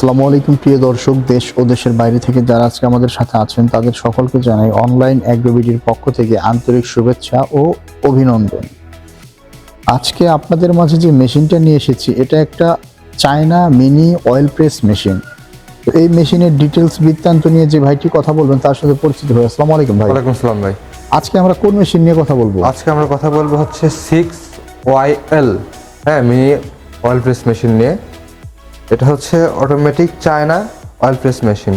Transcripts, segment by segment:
আসসালামু আলাইকুম প্রিয় দর্শক দেশ ও দেশের বাইরে থেকে যারা আজকে আমাদের সাথে আছেন তাদের সকলকে জানাই অনলাইন অ্যাগ্রোবিডির পক্ষ থেকে আন্তরিক শুভেচ্ছা ও অভিনন্দন। আজকে আপনাদের মাঝে যে মেশিনটা নিয়ে এসেছি এটা একটা China mini oil press machine. তো এই মেশিনের ডিটেলস বৃত্তান্ত নিয়ে যে ভাইটি কথা বলবেন তার সাথে পরিচিত হয়ে আসসালামু আলাইকুম ভাই। ওয়ালাইকুম সালাম ভাই। আজকে আমরা কোন মেশিন নিয়ে কথা বলব? আজকে আমরা কথা বলব হচ্ছে সিক্স ওয়াই এল হ্যাঁ মিনি অয়েল প্রেস মেশিন নিয়ে। এটা হচ্ছে automatic China oil press machine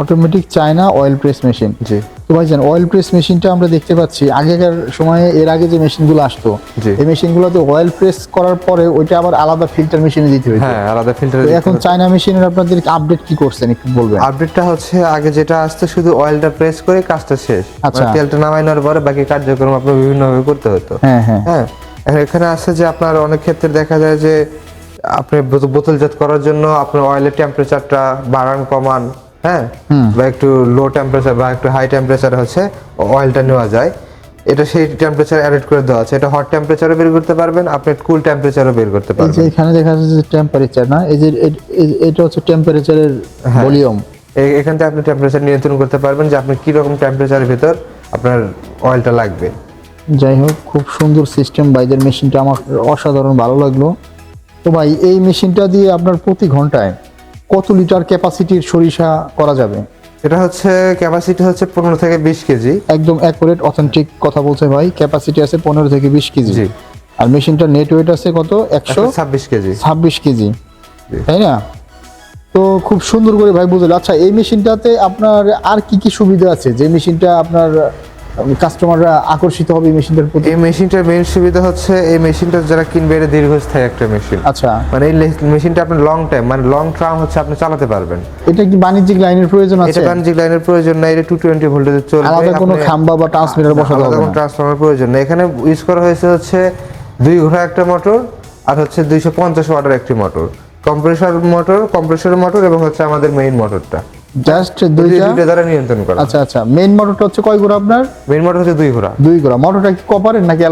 automatic China oil press machine জি। তো ভাইজান অয়েল প্রেস মেশিনটা আমরা দেখতে পাচ্ছি আগেকার সময়ে এর আগে যে মেশিনগুলো আসতো এই মেশিনগুলোতে অয়েল প্রেস করার পরে ওইটা আবার আলাদা ফিল্টার মেশিনে দিতে হয়েছে। হ্যাঁ আলাদা ফিল্টার এখন চায়না মেশিনের আপনাদের আপডেট কি করছেন একটু বলবেন? আপডেটটা হচ্ছে আগে যেটা আসতো শুধু অয়েলটা প্রেস করে কাজটা শেষ। আচ্ছা। মানে তেলটা নামাই নেওয়ার পরে বাকি কার্যক্রম আপনার বিভিন্নভাবে করতে হতো। হ্যাঁ হ্যাঁ। হ্যাঁ এখানে আছে যে আপনার অনেক ক্ষেত্রে দেখা যায় যে আপনি বোত- বোতলজাত করার জন্য আপনার অয়েলের টেম্পারেচারটা বাড়ান কমান হ্যাঁ? বা একটু লো টেম্পারেচার বা একটু হাই টেম্পারেচার হচ্ছে অয়েলটা নেওয়া যায়। এটা সেই টেম্পারেচার অ্যাড করে দেওয়া আছে। এটা হট টেম্পারেচারও বের করতে পারবেন আপনি কুল টেম্পারেচারও বের করতে পারবেন। এখানে দেখা যাচ্ছে যে টেম্পারেচার না এই যে এটা হচ্ছে টেম্পারেচারের হ্যাঁ। ভলিউম এ- এখান থেকে আপনি টেম্পারেচার নিয়ন্ত্রণ করতে পারবেন যে আপনি কীরকম টেম্পারেচারের ভিতর আপনার অয়েলটা লাগবে। যাই হোক খুব সুন্দর সিস্টেম বাইদের মেশিনটা আমার অসাধারণ ভালো লাগল। তো ভাই এই মেশিনটা দিয়ে আপনার প্রতি ঘন্টায় কত লিটার ক্যাপাসিটির সরিষা করা যাবে? এটা হচ্ছে ক্যাপাসিটি হচ্ছে পনেরো থেকে বিশ কেজি। একদম অ্যাকুরেট অথেন্টিক কথা বলছে ভাই ক্যাপাসিটি আছে পনেরো থেকে বিশ কেজি। জি। আর মেশিনটার নেট ওয়েট আছে কত? একশো ছাব্বিশ কেজি। ছাব্বিশ কেজি। তাই না? তো খুব সুন্দর করে ভাই বুঝলো। আচ্ছা এই মেশিনটাতে আপনার আর কি কি সুবিধা আছে? যে মেশিনটা আপনার কাস্টমাররা আকর্ষিত হবে এই মেশিনটার প্রতি? এই মেশিনটার মেইন সুবিধা হচ্ছে এই মেশিনটা যারা কিনবে এটা দীর্ঘস্থায়ী একটা মেশিন। আচ্ছা। মানে এই মেশিনটা আপনি লং টাইম মানে লং টার্ম হচ্ছে আপনি চালাতে পারবেন। এটা কি বাণিজ্যিক লাইনের প্রয়োজন আছে? এটা বাণিজ্যিক লাইনের প্রয়োজন নাই এটা টু টোয়েন্টি ভোল্টেজে চলবে আলাদা কোনো খাম্বা বা ট্রান্সমিটার বসাতে হবে কোনো না। ট্রান্সফর্মার প্রয়োজন নেই। এখানে ইউজ করা হয়েছে হচ্ছে দুই ঘোড়া একটা মোটর আর হচ্ছে দুইশো পঞ্চাশ ওয়াটের একটি motor compressor motor compressor motor এবং হচ্ছে আমাদের মেইন মোটরটা জাস্ট দুই দুইটা দুইটা দ্বারা নিয়ন্ত্রণ করা। আচ্ছা আচ্ছা। মেইন মোটরটা হচ্ছে কয় গোড়া আপনার? মেইন মোটর হচ্ছে দুই ঘোড়া দুই গোড়া। মোটরটা কি কপারের নাকি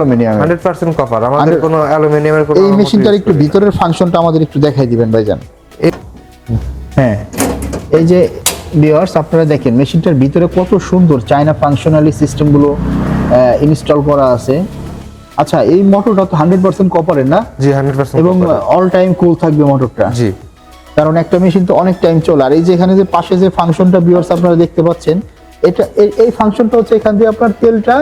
হান্ড্রেড পার্সেন্ট কপার আমাদের কোনো অ্যালুমিনিয়ামের কোনো এই মেশিনটার একটু ভিতরের ফাংশনটা আমাদের একটু দেখাই দিবেন ভাইজান। হ্যাঁ। এই যে ভিউয়ার্স আপনারা দেখেন মেশিনটার ভিতরে কত সুন্দর চায়না ফাংশনালি সিস্টেমগুলো ইনস্টল করা আছে। আচ্ছা এই মোটরটা তো হান্ড্রেড পার্সেন্ট কপারের না? জি হান্ড্রেড পার্সেন্ট এবং অল টাইম কুল থাকবে মোটরটা জি। কারণ একটা মেশিন তো অনেক টাইম চলে। আর এই যে এখানে যে পাশে যে ফাংশনটা ভিউয়ার্স আপনারা দেখতে পাচ্ছেন এটা এই- ফাংশনটা হচ্ছে এখান দিয়ে আপনার তেলটা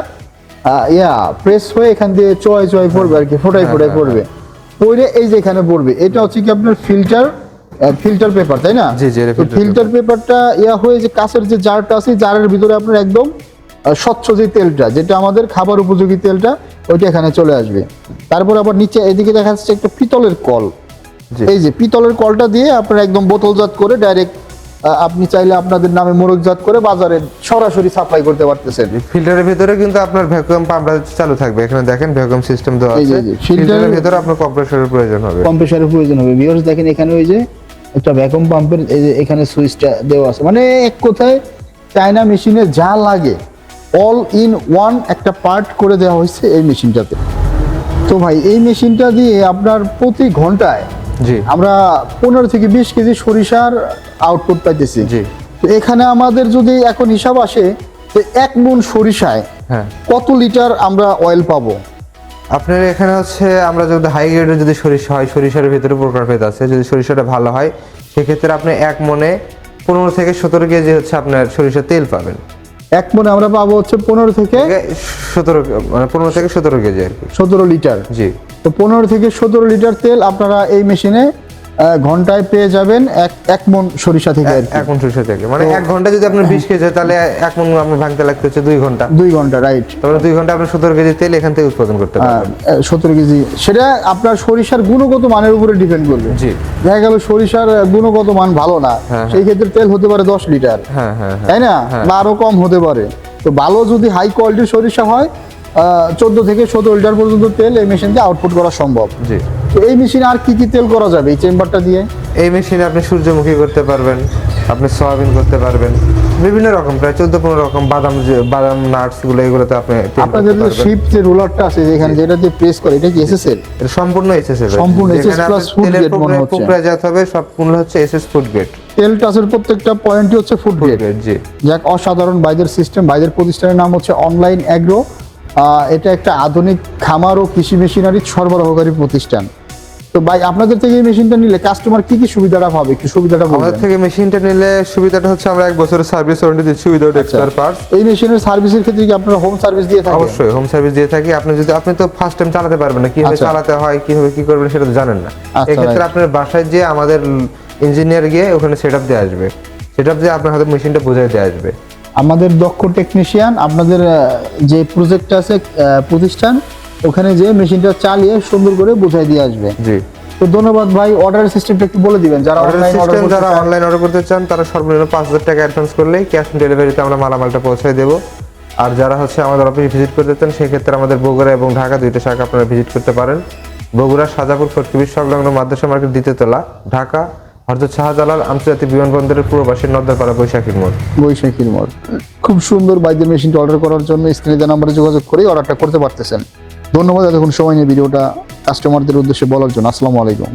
ইয়া প্রেস হয়ে এখান দিয়ে চয় চয় পড়বে আর কি ফোটাই হ্যাঁ, ফোটাই হ্যাঁ, পড়বে। পড়ে এই যে এখানে পড়বে এটা হচ্ছে কি আপনার ফিল্টার ফিল্টার পেপার তাই না? জি, জি, ফিল্টার পেপারটা ইয়া হয়ে যে কাঁচের যে জারটা আছে জারের ভিতরে আপনার একদম স্বচ্ছ যে তেলটা যেটা আমাদের খাবার উপযোগী তেলটা ওইটা এখানে চলে আসবে। তারপর আবার নিচে এদিকে দেখা যাচ্ছে একটা পিতলের কল। এই যে পিতলের কলটা দিয়ে আপনারা একদম বোতলজাত করে ডাইরেক্ট আপনি চাইলে আপনাদের নামে মোড়কজাত করে বাজারে সরাসরি সাপ্লাই করতে পারতেছেন। ফিল্টারের ভিতরে কিন্তু আপনার ভ্যাকুয়াম পাম্পটা চালু থাকবে। এখানে দেখেন ভ্যাকুয়াম সিস্টেম দেওয়া আছে। ফিল্টারের ভিতরে আপনার কম্প্রেসরের প্রয়োজন হবে। কম্প্রেসারের প্রয়োজন হবে। ভিউয়ার্স দেখেন এখানে ওই যে একটা ভ্যাকুয়াম পাম্পের এই যে এখানে সুইচটা দেওয়া আছে। মানে এক কথায় চায়না মেশিনে যা লাগে অল ইন ওয়ান একটা পার্ট করে দেওয়া হয়েছে এই মেশিনটাতে তো ভাই এই মেশিনটা দিয়ে আপনার প্রতি ঘন্টায় আমরা পনেরো থেকে বিশ কেজি সরিষার আউটপুট পাইতেছি। জি। তো এখানে আমাদের যদি এখন হিসাব আসে যে এক মন সরিষায় হ্যাঁ। কত লিটার আমরা অয়েল পাবো? আপনার এখানে হচ্ছে আমরা যদি হাই গ্রেডের যদি সরিষা হয় সরিষার ভিতরে প্রকারভেদ আছে। যদি সরিষাটা ভালো হয় সেক্ষেত্রে আপনি এক মনে পনেরো থেকে সতেরো কেজি হচ্ছে আপনার সরিষার তেল পাবেন। এক মনে আমরা পাবো হচ্ছে পনেরো থেকে সতেরো মানে পনেরো থেকে সতেরো কেজি আর কি। সতেরো লিটার। জি। তো পনেরো থেকে সতেরো লিটার তেল আপনারা এই মেশিনে ঘন্টায় পেয়ে যাবেন এক এক মন সরিষা থেকে এক মন সরিষা থেকে। মানে এক ঘণ্টা যদি আপনার বিশ কেজি হয় তাহলে এক মন আপনার ভাঙতে লাগতে হচ্ছে দুই ঘণ্টা। দুই ঘণ্টা রাইট তারপরে দুই ঘণ্টা আপনি সতেরো কেজি তেল এখান থেকে উৎপাদন করতে পারবেন। সতেরো কেজি। সেটা আপনার সরিষার গুণগত মানের উপরে ডিপেন্ড করবে। জি। দেখা গেল সরিষার গুণগত মান ভালো না হ্যাঁ, সেই ক্ষেত্রে তেল হতে পারে দশ লিটার। হ্যাঁ হ্যাঁ হ্যাঁ। তাই না? বা আরও কম হতে পারে। তো ভালো যদি হাই কোয়ালিটির সরিষা হয় চোদ্দ থেকে সতেরো লিটার পর্যন্ত তেল এই মেশিন দিয়ে আউটপুট করা সম্ভব। জি। তো এই মেশিনে আর কি কি তেল করা যাবে এই চেম্বারটা দিয়ে? এই মেশিনে আপনি সূর্যমুখী করতে পারবেন আপনি সয়াবিন করতে পারবেন বিভিন্ন রকম প্রায় চোদ্দ পনেরো রকম বাদাম বাদাম নাটসগুলো এগুলোতে আপনি আপনাদের যে। শিপ যে রোলারটা আছে যেখানে যেটা দিয়ে প্রেস করে এটা কি এসএসএল এটা সম্পূর্ণ এসএস সম্পূর্ণ SS plus food grade মনে হচ্ছে। প্রক্রিয়াজাত হবে সব মূল্য হচ্ছে এসএস ফুড গ্রেড তেল টাচের প্রত্যেকটা পয়েন্টই হচ্ছে ফুড গ্রেড জি। যাক অসাধারণ বাইদের সিস্টেম বাইদের প্রতিষ্ঠানের নাম হচ্ছে অনলাইন অ্যাগ্রো এটা একটা আধুনিক খামার ও কৃষি মেশিনারি সরবরাহকারী প্রতিষ্ঠান। তো ভাই আপনাদের থেকে এই মেশিনটা নিলে কাস্টমার কি কি সুবিধাটা পাবে? একটু সুবিধাটা আমাদের থেকে মেশিনটা নিলে সুবিধাটা হচ্ছে আমরা এক বছরের সার্ভিস ওয়ারেন্টি দিচ্ছি উইদাউট এক্সপায়ার পার্টস এই মেশিনের সার্ভিসের ক্ষেত্রে কি আপনারা হোম সার্ভিস দিয়ে থাকেন অবশ্যই হোম সার্ভিস দিয়ে থাকি। আপনি যদি আপনি তো ফার্স্ট টাইম চালাতে পারবেন না কীভাবে আচ্ছা। চালাতে হয় কীভাবে কি করবেন সেটা তো জানেন না। আচ্ছা, এক্ষেত্রে আপনার বাসায় যে আমাদের ইঞ্জিনিয়ার গিয়ে ওখানে সেট আপ দিয়ে আসবে। সেট আপ দিয়ে আপনার হাতে মেশিনটা বুঝাই দিয়ে আসবে। আমাদের দক্ষ টেকনিশিয়ান আপনাদের যে প্রজেক্ট আছে প্রতিষ্ঠান ওখানে যে মেশিনটা চালিয়ে সুন্দর করে বুঝাই দিয়ে আসবে। জি। তো ধন্যবাদ ভাই অর্ডারের সিস্টেমটা একটু বলে দিবেন যারা অর্ডার অনলাইন অর্ডার যারা অনলাইন অর্ডার করতে চান তারা সর্বনিম্ন পাঁচ হাজার টাকা অ্যাডভান্স করলেই ক্যাশ অন ডেলিভারিতে আমরা মালামালটা পৌঁছে দেবো। আর যারা হচ্ছে আমাদের অফিস ভিজিট করতে চান সেক্ষেত্রে আমাদের বগুড়া এবং ঢাকা দুইটা শাখা আপনারা ভিজিট করতে পারেন। বগুড়া সাজাপুর ফটকিবির সংলগ্ন মাদ্রাসা মার্কেট দ্বিতীয়তলা ঢাকা হরজত শাহজালাল আন্তর্জাতিক বিমানবন্দরের পূর্ব পাশে নদ্দারপাড়া বৈশাখীর মোড়। বৈশাখীর মোড়। খুব সুন্দর বাইদের মেশিনটি অর্ডার করার জন্য স্ক্রিনে নাম্বারে যোগাযোগ করে অর্ডারটা করতে পারতেছেন। ধন্যবাদ এতক্ষণ সময় নিয়ে ভিডিওটা কাস্টমারদের উদ্দেশ্যে বলার জন্য। আসসালামু আলাইকুম।